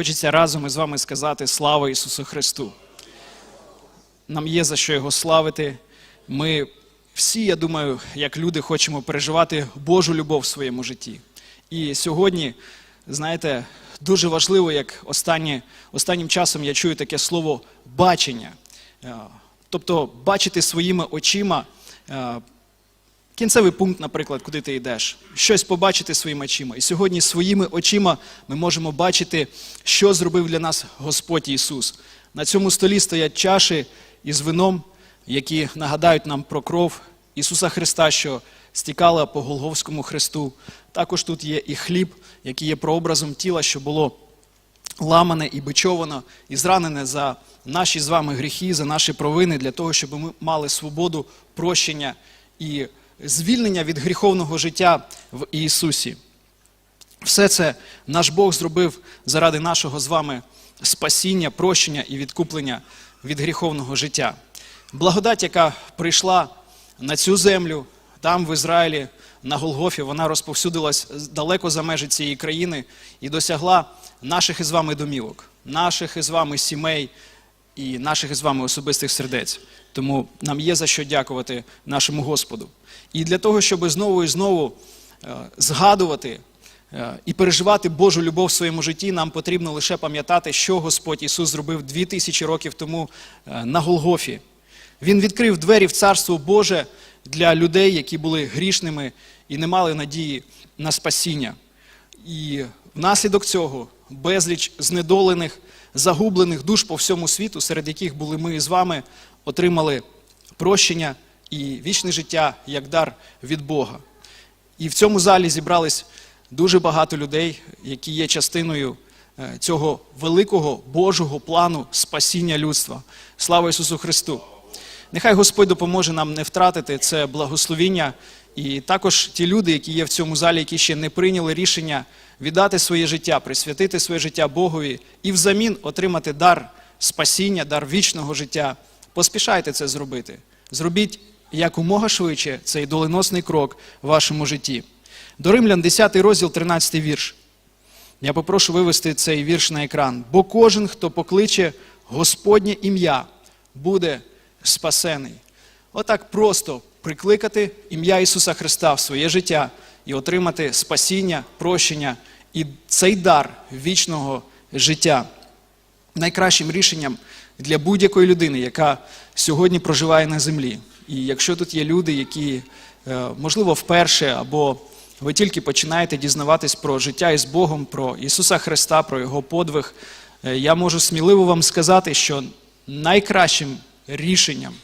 хочеться разом із вами сказати слава Ісусу Христу. Нам є за що Його славити. Ми всі, я думаю, як люди, хочемо переживати Божу любов в своєму житті. І сьогодні, знаєте, дуже важливо, як останні, останнім часом я чую таке слово бачення. Е, Тобто бачити своїми очима е, Кінцевий пункт, наприклад, куди ти йдеш, щось побачити своїми очима. І сьогодні своїми очима ми можемо бачити, що зробив для нас Господь Ісус. На цьому столі стоять чаші із вином, які нагадають нам про кров Ісуса Христа, що стікала по Голговському хресту. Також тут є і хліб, який є прообразом тіла, що було ламане і бичовано, і зранене за наші з вами гріхи, за наші провини, для того, щоб ми мали свободу, прощення і звільнення від гріховного життя в Ісусі. Все це наш Бог зробив заради нашого з вами спасіння, прощення і відкуплення від гріховного життя. Благодать, яка прийшла на цю землю, там в Ізраїлі, на Голгофі, вона розповсюдилась далеко за межі цієї країни і досягла наших із вами домівок, наших із вами сімей і наших із вами особистих сердець. Тому нам є за що дякувати нашому Господу. І для того, щоб знову і знову е, згадувати е, і переживати Божу любов в своєму житті, нам потрібно лише пам'ятати, що Господь Ісус зробив дві тисячі років тому е, на Голгофі. Він відкрив двері в Царство Боже для людей, які були грішними і не мали надії на спасіння. І внаслідок цього безліч знедолених, загублених душ по всьому світу, серед яких були ми з вами, отримали прощення і вічне життя як дар від Бога. І в цьому залі зібрались дуже багато людей, які є частиною е, цього великого Божого плану спасіння людства. Слава Ісусу Христу! Нехай Господь допоможе нам не втратити це благословіння. І також ті люди, які є в цьому залі, які ще не прийняли рішення віддати своє життя, присвятити своє життя Богові і взамін отримати дар спасіння, дар вічного життя. Поспішайте це зробити. Зробіть якомога швидше цей доленосний крок в вашому житті. До Римлян, 10 розділ, 13 вірш. Я попрошу вивести цей вірш на екран. Бо кожен, хто покличе Господнє ім'я, буде спасений. Отак просто прикликати ім'я Ісуса Христа в своє життя і отримати спасіння, прощення і цей дар вічного життя. Найкращим рішенням для будь-якої людини, яка сьогодні проживає на землі. І якщо тут є люди, які, е, можливо, вперше або ви тільки починаєте дізнаватись про життя із Богом, про Ісуса Христа, про Його подвиг, е, я можу сміливо вам сказати, що найкращим рішенням,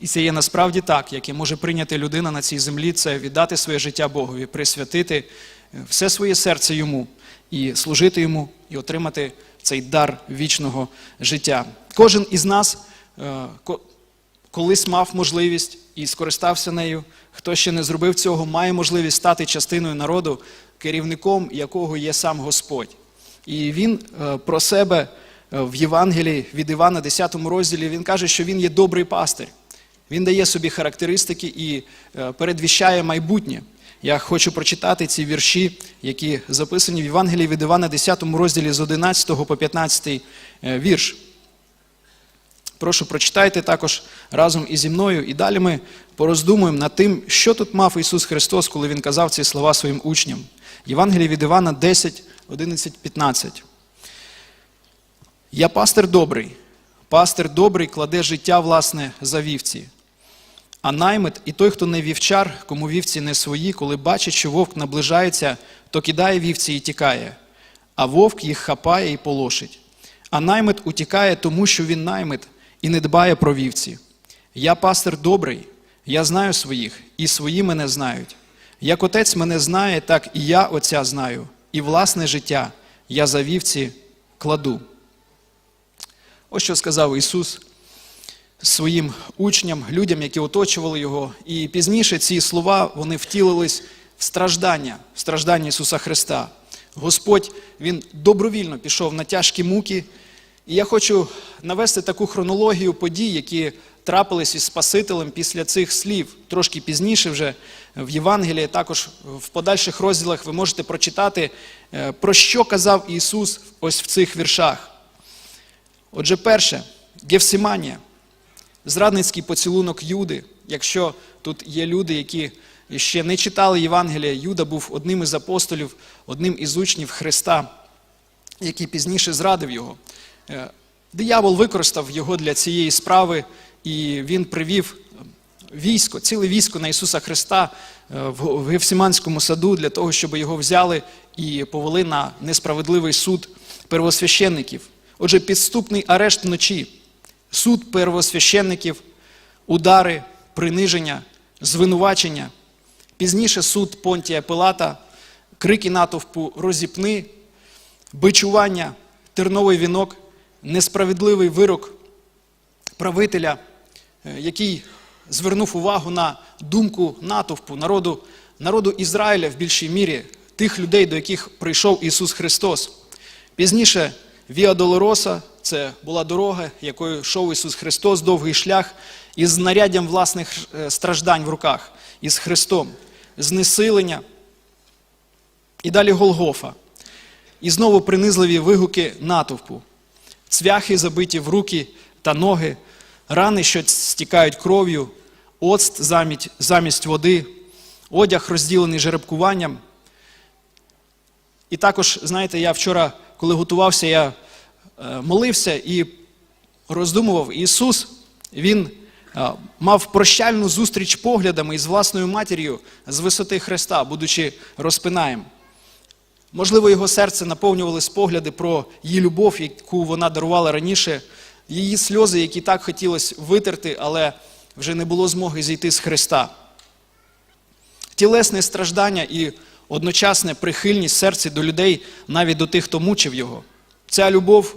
і це є насправді так, яке може прийняти людина на цій землі, це віддати своє життя Богові, присвятити е, все своє серце йому і служити йому, і отримати цей дар вічного життя. Кожен із нас е, колись мав можливість і скористався нею. Хто ще не зробив цього, має можливість стати частиною народу, керівником якого є сам Господь. І він е, про себе в Євангелії від Івана, 10 розділі, він каже, що він є добрий пастир. Він дає собі характеристики і е, передвіщає майбутнє. Я хочу прочитати ці вірші, які записані в Євангелії від Івана, 10 розділі з 11 по 15 е, вірш. Прошу, прочитайте також разом ізі зі мною, і далі ми пороздумуємо над тим, що тут мав Ісус Христос, коли Він казав ці слова своїм учням. Євангеліє від Івана 10, 11, 15. Я пастир добрий. Пастир добрий кладе життя власне за вівці. А наймит і той, хто не вівчар, кому вівці не свої, коли бачить, що вовк наближається, то кидає вівці і тікає, а вовк їх хапає і полошить. А наймит утікає, тому що він наймит і не дбає про вівці. Я пастир добрий, я знаю своїх, і свої мене знають. Як отець мене знає, так і я отця знаю, і власне життя я за вівці кладу. Ось що сказав Ісус своїм учням, людям, які оточували його. І пізніше ці слова вони втілились в страждання, в страждання Ісуса Христа. Господь Він добровільно пішов на тяжкі муки. І я хочу навести таку хронологію подій, які трапились із Спасителем після цих слів. Трошки пізніше вже в Євангелії, також в подальших розділах ви можете прочитати, е, про що казав Ісус ось в цих віршах. Отже, перше, Гефсиманія, зрадницький поцілунок Юди. Якщо тут є люди, які ще не читали Євангелія, Юда був одним із апостолів, одним із учнів Христа, який пізніше зрадив його. Е, Диявол використав його для цієї справи, і він привів військо, ціле військо на Ісуса Христа е, в Гефсиманському саду для того, щоб його взяли і повели на несправедливий суд первосвященників. Отже, підступний арешт вночі, суд первосвященників, удари, приниження, звинувачення. Пізніше суд Понтія Пилата, крики натовпу розіпни, бичування, терновий вінок, несправедливий вирок правителя, е, який звернув увагу на думку натовпу, народу, народу Ізраїля в більшій мірі, тих людей, до яких прийшов Ісус Христос. Пізніше Віа Долороса це була дорога, якою йшов Ісус Христос, довгий шлях із знаряддям власних е, страждань в руках, із Христом, знесилення. І далі Голгофа. І знову принизливі вигуки натовпу, цвяхи забиті в руки та ноги, рани, що стікають кров'ю, оцт замість, замість води, одяг розділений жеребкуванням. І також, знаєте, я вчора, коли готувався, я е, молився і роздумував. Ісус, Він е, мав прощальну зустріч поглядами із власною матір'ю з висоти Христа, будучи розпинаєм. Можливо, його серце наповнювали спогляди про її любов, яку вона дарувала раніше, її сльози, які так хотілося витерти, але вже не було змоги зійти з Христа. Тілесне страждання і одночасне прихильність серця до людей, навіть до тих, хто мучив його. Ця любов,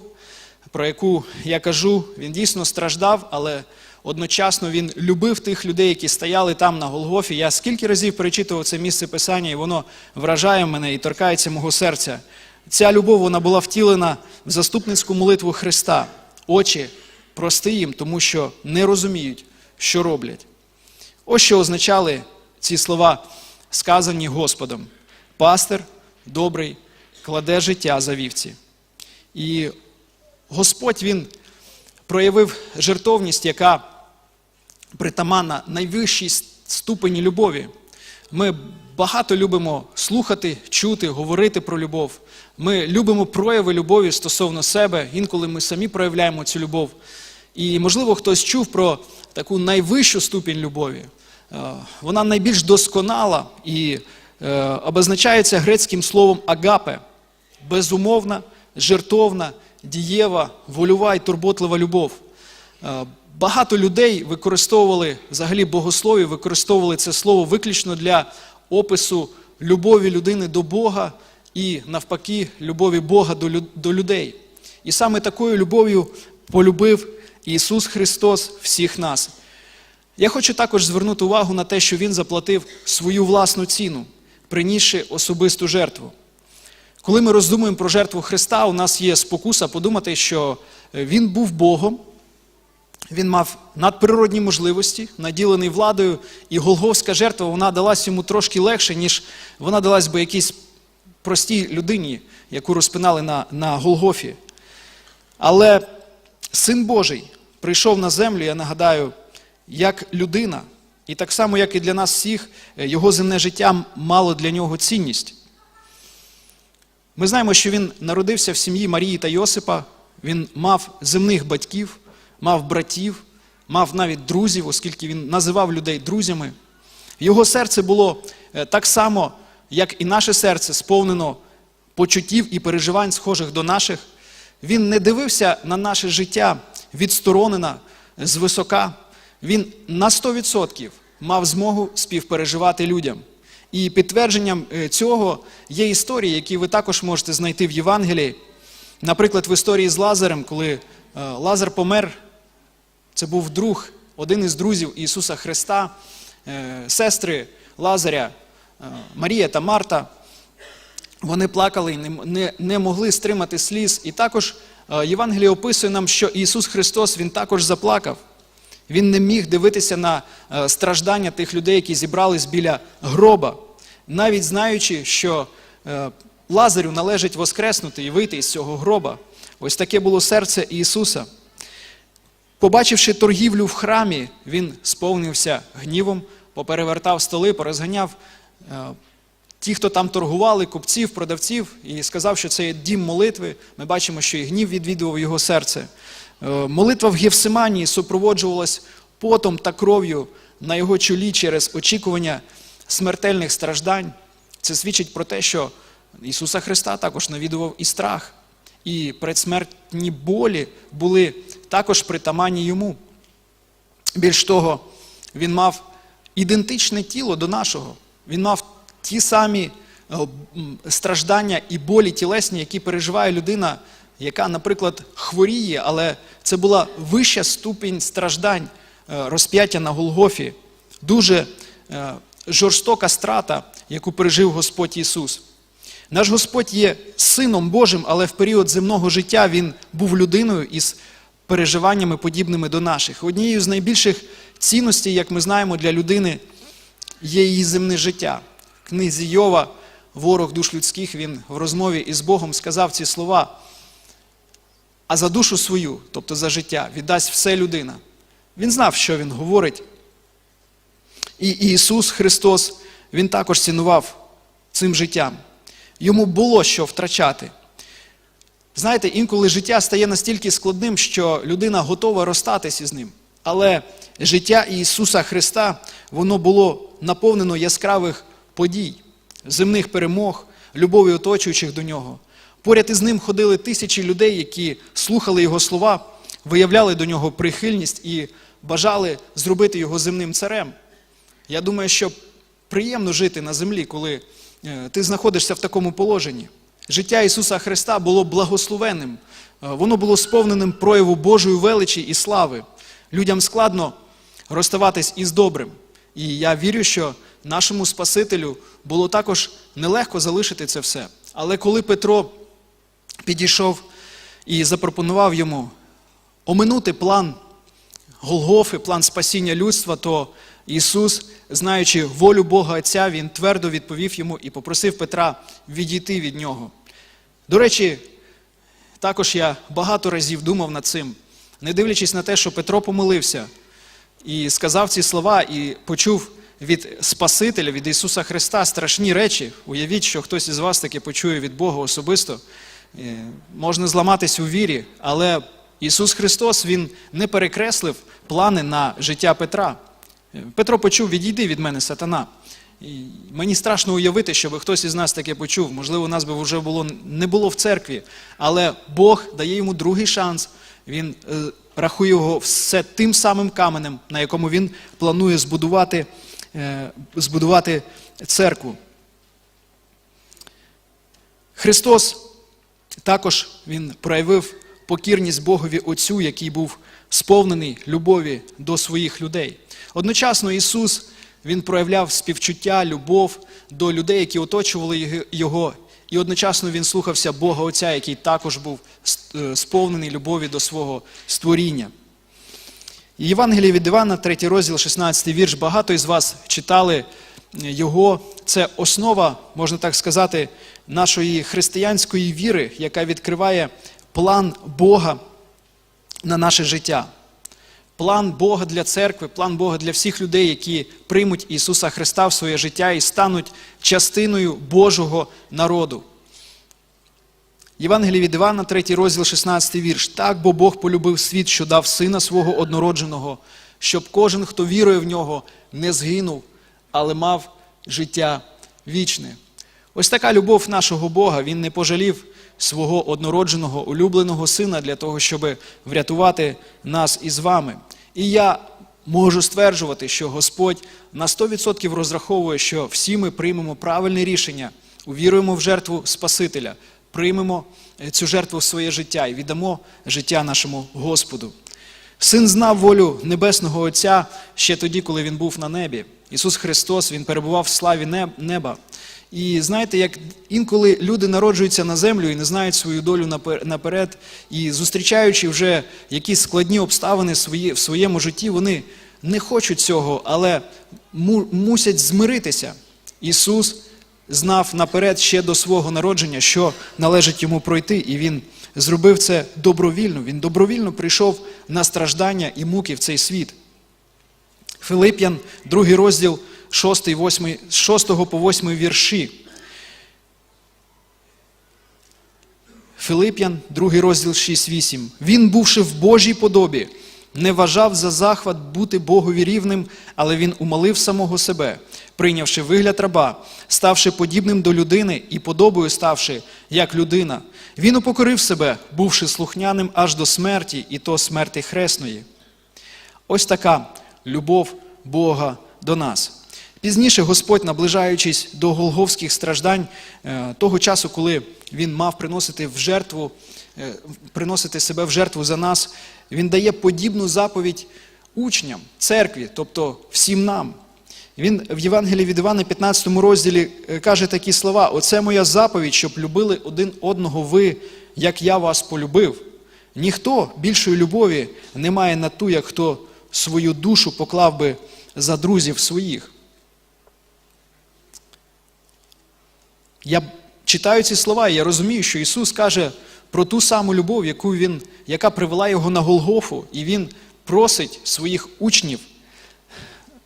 про яку я кажу, він дійсно страждав, але одночасно він любив тих людей, які стояли там на Голгофі. Я скільки разів перечитував це місце Писання, і воно вражає мене і торкається мого серця. Ця любов вона була втілена в заступницьку молитву Христа. Очі прости їм, тому що не розуміють, що роблять. Ось що означали ці слова, сказані Господом. Пастир добрий кладе життя за вівці. І Господь Він проявив жертовність, яка притаманна найвищій ступені любові. Ми багато любимо слухати, чути, говорити про любов. Ми любимо прояви любові стосовно себе. Інколи ми самі проявляємо цю любов. І, можливо, хтось чув про таку найвищу ступінь любові. Е, Вона найбільш досконала і обозначається грецьким словом агапе безумовна, жертовна, дієва, вольова і турботлива любов. Е, Багато людей використовували, взагалі богослові, використовували це слово виключно для опису любові людини до Бога і, навпаки, любові Бога до людей. І саме такою любов'ю полюбив Ісус Христос всіх нас. Я хочу також звернути увагу на те, що Він заплатив свою власну ціну, принісши особисту жертву. Коли ми роздумуємо про жертву Христа, у нас є спокуса подумати, що Він був Богом, він мав надприродні можливості, наділений владою, і Голговська жертва вона далась йому трошки легше, ніж вона далась би якійсь простій людині, яку розпинали на, на Голгофі. Але Син Божий прийшов на землю, я нагадаю, як людина, і так само, як і для нас всіх, його земне життя мало для нього цінність. Ми знаємо, що він народився в сім'ї Марії та Йосипа, він мав земних батьків, мав братів, мав навіть друзів, оскільки він називав людей друзями. Його серце було е, так само, як і наше серце, сповнено почуттів і переживань, схожих до наших. Він не дивився на наше життя відсторонена, звисока. Він на 100% мав змогу співпереживати людям. І підтвердженням е, цього є історії, які ви також можете знайти в Євангелії. Наприклад, в історії з Лазарем, коли е, Лазар помер, це був друг, один із друзів Ісуса Христа, е, сестри Лазаря, Марія та Марта. Вони плакали і не, не, не могли стримати сліз. І також Євангеліє описує нам, що Ісус Христос Він також заплакав. Він не міг дивитися на е, страждання тих людей, які зібрались біля гроба, навіть знаючи, що е, Лазарю належить воскреснути і вийти із цього гроба. Ось таке було серце Ісуса. Побачивши торгівлю в храмі, він сповнився гнівом, поперевертав столи, порозганяв е, ті, хто там торгували, купців, продавців, і сказав, що це є дім молитви. Ми бачимо, що і гнів відвідував його серце. Е, Молитва в Гефсиманії супроводжувалась потом та кров'ю на його чолі через очікування смертельних страждань. Це свідчить про те, що Ісуса Христа також навідував і страх, і предсмертні болі були також притаманні йому. Більш того, він мав ідентичне тіло до нашого. Він мав ті самі е, страждання і болі тілесні, які переживає людина, яка, наприклад, хворіє, але це була вища ступінь страждань е, розп'яття на Голгофі, дуже е, жорстока страта, яку пережив Господь Ісус. Наш Господь є Сином Божим, але в період земного життя Він був людиною із переживаннями, подібними до наших. Однією з найбільших цінностей, як ми знаємо, для людини є її земне життя. В книзі Йова, ворог душ людських, він в розмові із Богом сказав ці слова. А за душу свою, тобто за життя, віддасть все людина. Він знав, що він говорить. І Ісус Христос, Він також цінував цим життям. Йому було що втрачати. Знаєте, інколи життя стає настільки складним, що людина готова розстатися з ним. Але життя Ісуса Христа, воно було наповнено яскравих подій, земних перемог, любові оточуючих до нього. Поряд із ним ходили тисячі людей, які слухали його слова, виявляли до нього прихильність і бажали зробити його земним царем. Я думаю, що приємно жити на землі, коли е, ти знаходишся в такому положенні. Життя Ісуса Христа було благословенним, е, воно було сповненим прояву Божої величі і слави. Людям складно розставатись із добрим. І я вірю, що нашому Спасителю було також нелегко залишити це все. Але коли Петро підійшов і запропонував йому оминути план Голгофи, план спасіння людства, то Ісус, знаючи волю Бога Отця, Він твердо відповів йому і попросив Петра відійти від нього. До речі, також я багато разів думав над цим, не дивлячись на те, що Петро помилився і сказав ці слова, і почув від Спасителя, від Ісуса Христа страшні речі. Уявіть, що хтось із вас таке почує від Бога особисто. Е, Можна зламатись у вірі, але Ісус Христос Він не перекреслив плани на життя Петра. Е, Петро почув, відійди від мене, сатана. І мені страшно уявити, щоб хтось із нас таке почув. Можливо, нас би вже було, не було в церкві, але Бог дає йому другий шанс. Він е, рахує його все тим самим каменем, на якому він планує збудувати, е, збудувати церкву. Христос також він проявив покірність Богові Отцю, який був сповнений любові до своїх людей. Одночасно Ісус Він проявляв співчуття, любов до людей, які оточували Його, і одночасно Він слухався Бога Отця, який також був е, сповнений любові до свого створіння. Євангеліє від Івана, 3 розділ, 16 вірш. Багато із вас читали його. Це основа, можна так сказати, нашої християнської віри, яка відкриває план Бога на наше життя. План Бога для церкви, план Бога для всіх людей, які приймуть Ісуса Христа в своє життя і стануть частиною Божого народу. Євангеліє від Івана, 3 розділ, 16 вірш. Так, бо Бог полюбив світ, що дав сина свого однородженого, щоб кожен, хто вірує в нього, не згинув, але мав життя вічне. Ось така любов нашого Бога. Він не пожалів свого однородженого улюбленого сина для того, щоб врятувати нас із вами. І я можу стверджувати, що Господь на 100% розраховує, що всі ми приймемо правильне рішення, увіруємо в жертву Спасителя, приймемо цю жертву в своє життя і віддамо життя нашому Господу. Син знав волю Небесного Отця ще тоді, коли він був на небі. Ісус Христос Він перебував в славі неба. І знаєте, як інколи люди народжуються на землю і не знають свою долю наперед, і зустрічаючи вже якісь складні обставини в своєму житті, вони не хочуть цього, але мусять змиритися. Ісус знав наперед ще до свого народження, що належить йому пройти, і він зробив це добровільно. Він добровільно прийшов на страждання і муки в цей світ. Филип'ян, другий розділ, 6, 8, з 6 по 8 вірші. Филип'ян, другий розділ 6-8. Він, бувши в Божій подобі, не вважав за захват бути Богові рівним, але він умалив самого себе, прийнявши вигляд раба, ставши подібним до людини і подобою ставши як людина. Він упокорив себе, бувши слухняним аж до смерті, і то смерти хресної. Ось така любов Бога до нас. Пізніше Господь, наближаючись до голговських страждань, е, того часу, коли Він мав приносити в жертву, приносити себе в жертву за нас, Він дає подібну заповідь учням, церкві, тобто всім нам. Він в Євангелії від Івана, 15 розділі, е, каже такі слова: Оце моя заповідь, щоб любили один одного ви, як я вас полюбив. Ніхто більшої любові не має на ту, як хто свою душу поклав би за друзів своїх. Я читаю ці слова, і я розумію, що Ісус каже про ту саму любов, яку він, яка привела його на Голгофу, і Він просить своїх учнів,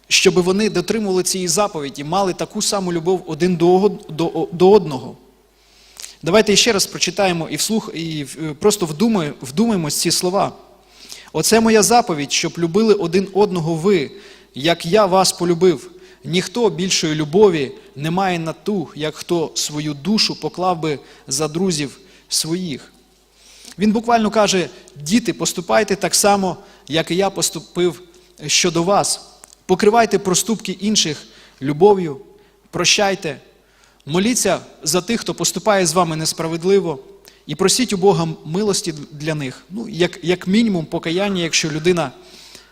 щоб вони дотримували цієї заповіді, мали таку саму любов один до, одного. Давайте ще раз прочитаємо і вслух, і е, просто вдумаємо, вдумаємось ці слова. Оце моя заповідь, щоб любили один одного ви, як я вас полюбив. Ніхто більшої любові не має на ту, як хто свою душу поклав би за друзів своїх. Він буквально каже: діти, поступайте так само, як і я поступив щодо вас. Покривайте проступки інших любов'ю, прощайте, моліться за тих, хто поступає з вами несправедливо, і просіть у Бога милості для них. Ну, як, як мінімум, покаяння, якщо людина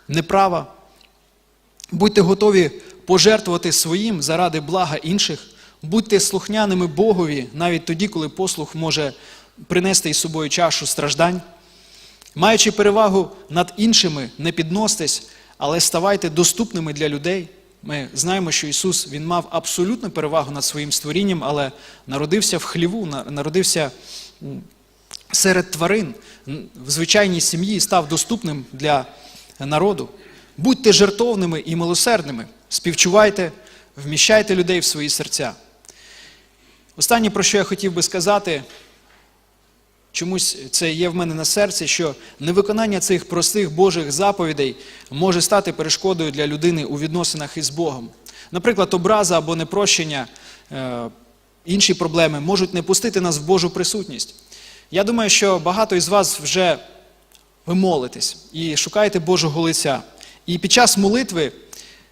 неправа. Будьте готові пожертвувати своїм заради блага інших. Будьте слухняними Богові навіть тоді, коли послух може принести із собою чашу страждань. Маючи перевагу над іншими, не підносьтесь, але ставайте доступними для людей. Ми знаємо, що Ісус Він мав абсолютну перевагу над своїм створінням, але народився в хліву, народився серед тварин в звичайній сім'ї став доступним для народу. Будьте жертовними і милосердними, співчувайте, вміщайте людей в свої серця. Останнє, про що я хотів би сказати, чомусь це є в мене на серці, що невиконання цих простих Божих заповідей може стати перешкодою для людини у відносинах із Богом. Наприклад, образа або непрощення, е, інші проблеми можуть не пустити нас в Божу присутність. Я думаю, що багато із вас вже ви молитесь і шукаєте Божого лиця. І під час молитви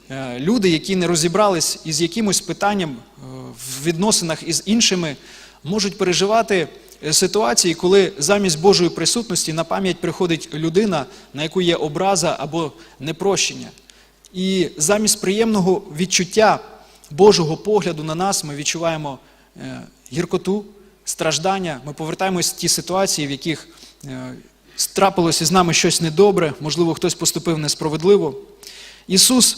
е, люди, які не розібрались із якимось питанням е, в відносинах із іншими, можуть переживати ситуації, коли замість Божої присутності на пам'ять приходить людина, на яку є образа або непрощення. І замість приємного відчуття Божого погляду на нас ми відчуваємо е, гіркоту, страждання. Ми повертаємось в ті ситуації, в яких е, трапилося з нами щось недобре, можливо, хтось поступив несправедливо. Ісус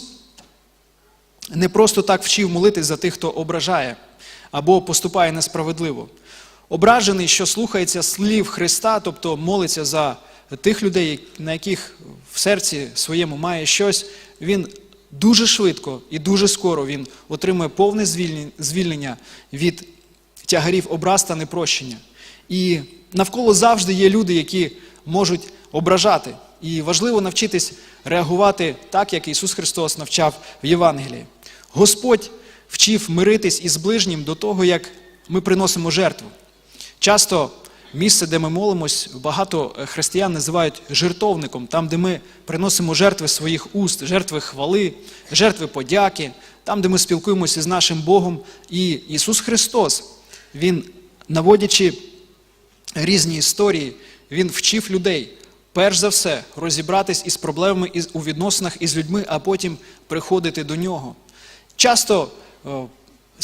не просто так вчив молитись за тих, хто ображає або поступає несправедливо. Ображений, що слухається слів Христа, тобто молиться за тих людей, на яких в серці своєму має щось, він дуже швидко і дуже скоро він отримує повне звільнення- від тягарів образ та непрощення. І навколо завжди є люди, які можуть ображати. І важливо навчитись реагувати так, як Ісус Христос навчав в Євангелії. Господь вчив миритись із ближнім до того, як ми приносимо жертву. Часто місце, де ми молимось, багато християн називають жертовником, там, де ми приносимо жертви своїх уст, жертви хвали, жертви подяки, там, де ми спілкуємося з нашим Богом. І Ісус Христос, Він, наводячи різні історії, Він вчив людей, перш за все, розібратись із проблемами у відносинах із людьми, а потім приходити до нього. Часто о,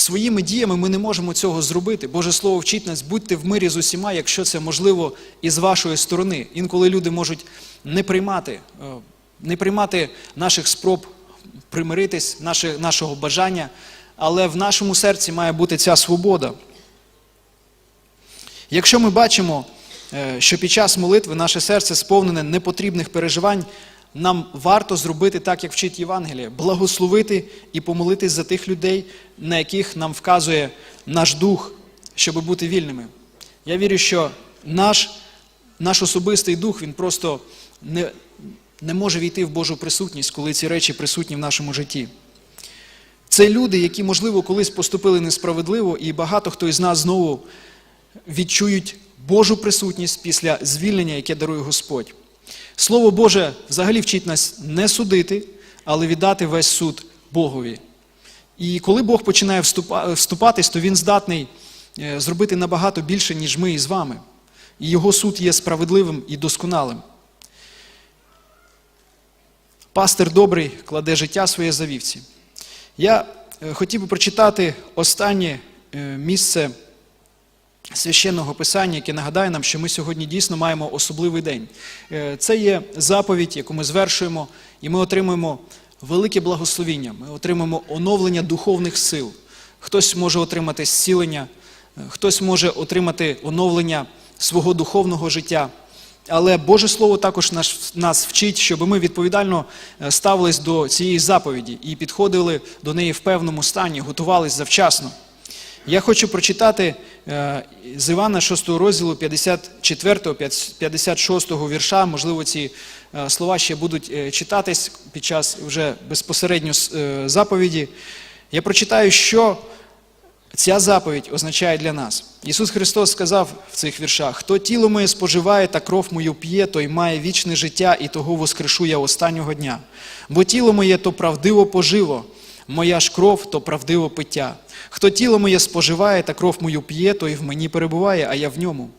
своїми діями ми не можемо цього зробити. Боже Слово вчить нас, будьте в мирі з усіма, якщо це можливо і з вашої сторони. Інколи люди можуть не приймати, е, не приймати наших спроб примиритись, наше- нашого бажання, але в нашому серці має бути ця свобода. Якщо ми бачимо, е, що під час молитви наше серце сповнене непотрібних переживань, нам варто зробити так, як вчить Євангеліє, благословити і помолитись за тих людей, на яких нам вказує наш дух, щоб бути вільними. Я вірю, що наш, наш особистий дух він просто не, не може війти в Божу присутність, коли ці речі присутні в нашому житті. Це люди, які, можливо, колись поступили несправедливо, і багато хто із нас знову відчують Божу присутність після звільнення, яке дарує Господь. Слово Боже взагалі вчить нас не судити, але віддати весь суд Богові. І коли Бог починає вступатись, то Він здатний е, зробити набагато більше, ніж ми із вами. І Його суд є справедливим і досконалим. Пастир добрий кладе життя своє за вівці. Я е, хотів би прочитати останнє е, місце священного писання, яке нагадає нам, що ми сьогодні дійсно маємо особливий день. Е, Це є заповідь, яку ми звершуємо, і ми отримуємо велике благословіння, ми отримуємо оновлення духовних сил. Хтось може отримати зцілення, е, хтось може отримати оновлення свого духовного життя. Але Боже Слово також нас вчить, щоб ми відповідально е, ставились до цієї заповіді і підходили до неї в певному стані, готувались завчасно. Я хочу прочитати е, з Івана 6 розділу 54, 56 вірша. Можливо, ці е, слова ще будуть е, читатись під час вже безпосередньо заповіді. Я прочитаю, що ця заповідь означає для нас. Ісус Христос сказав в цих віршах: хто тіло моє споживає та кров мою п'є, той має вічне життя, і того воскрешу я останнього дня. Бо тіло моє то правдиво поживо, моя ж кров то правдиво пиття. Хто тіло моє споживає та кров мою п'є, той в мені перебуває, а я в ньому.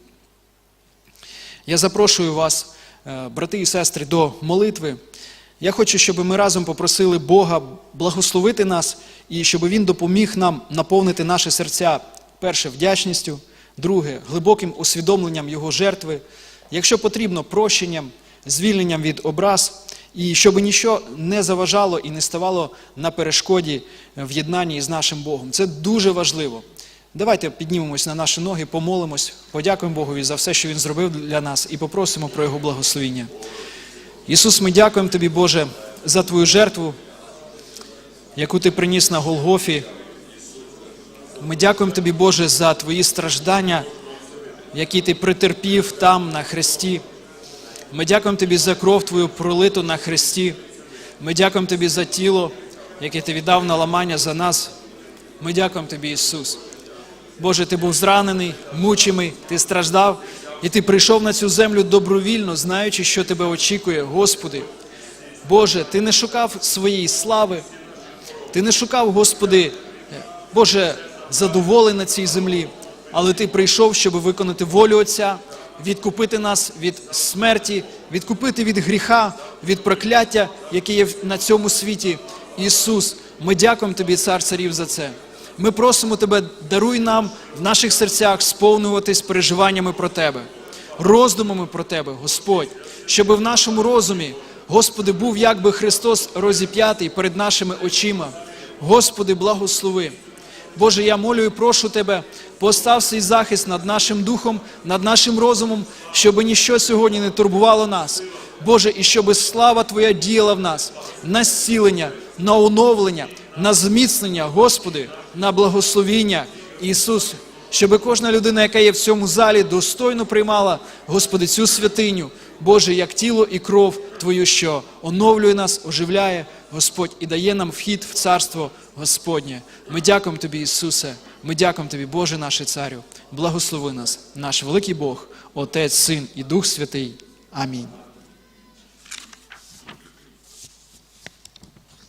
Я запрошую вас, е, брати і сестри, до молитви. Я хочу, щоб ми разом попросили Бога благословити нас і щоб Він допоміг нам наповнити наші серця перше вдячністю, друге глибоким усвідомленням Його жертви, якщо потрібно, прощенням, звільненням від образ, і щоб нічого не заважало і не ставало на перешкоді в єднанні із нашим Богом. Це дуже важливо. Давайте піднімемось на наші ноги, помолимось, подякуємо Богові за все, що Він зробив для нас, і попросимо про Його благословіння. Ісус, ми дякуємо Тобі, Боже, за Твою жертву, яку Ти приніс на Голгофі. Ми дякуємо Тобі, Боже, за Твої страждання, які Ти претерпів там, на хресті. Ми дякуємо Тобі за кров Твою пролиту на хресті. Ми дякуємо Тобі за тіло, яке Ти віддав на ламання за нас. Ми дякуємо Тобі, Ісус. Боже, ти був зранений, мучимий, ти страждав, і ти прийшов на цю землю добровільно, знаючи, що тебе очікує, Господи. Боже, ти не шукав своєї слави, ти не шукав, Господи, Боже, задоволень на цій землі, але ти прийшов, щоб виконати волю Отця, відкупити нас від смерті, відкупити від гріха, від прокляття, яке є на цьому світі. Ісус, ми дякуємо Тобі, Цар Царів, за це. Ми просимо Тебе, даруй нам в наших серцях сповнюватись переживаннями про Тебе, роздумами про Тебе, Господь, щоб в нашому розумі, Господи, був якби Христос розіп'ятий перед нашими очима. Господи, благослови. Боже, я молю і прошу Тебе, постав свій захист над нашим духом, над нашим розумом, щоб ніщо сьогодні не турбувало нас. Боже, і щоб слава Твоя діяла в нас на зцілення, на оновлення, на зміцнення, Господи, на благословіння Ісус, щоб кожна людина, яка є в цьому залі, достойно приймала, Господи, цю святиню, Боже, як тіло і кров Твою, що оновлює нас, оживляє, Господь, і дає нам вхід в Царство Господнє. Ми дякуємо Тобі, Ісусе. Ми дякуємо Тобі, Боже наш Царю. Благослови нас, наш великий Бог, Отець, Син і Дух Святий. Амінь.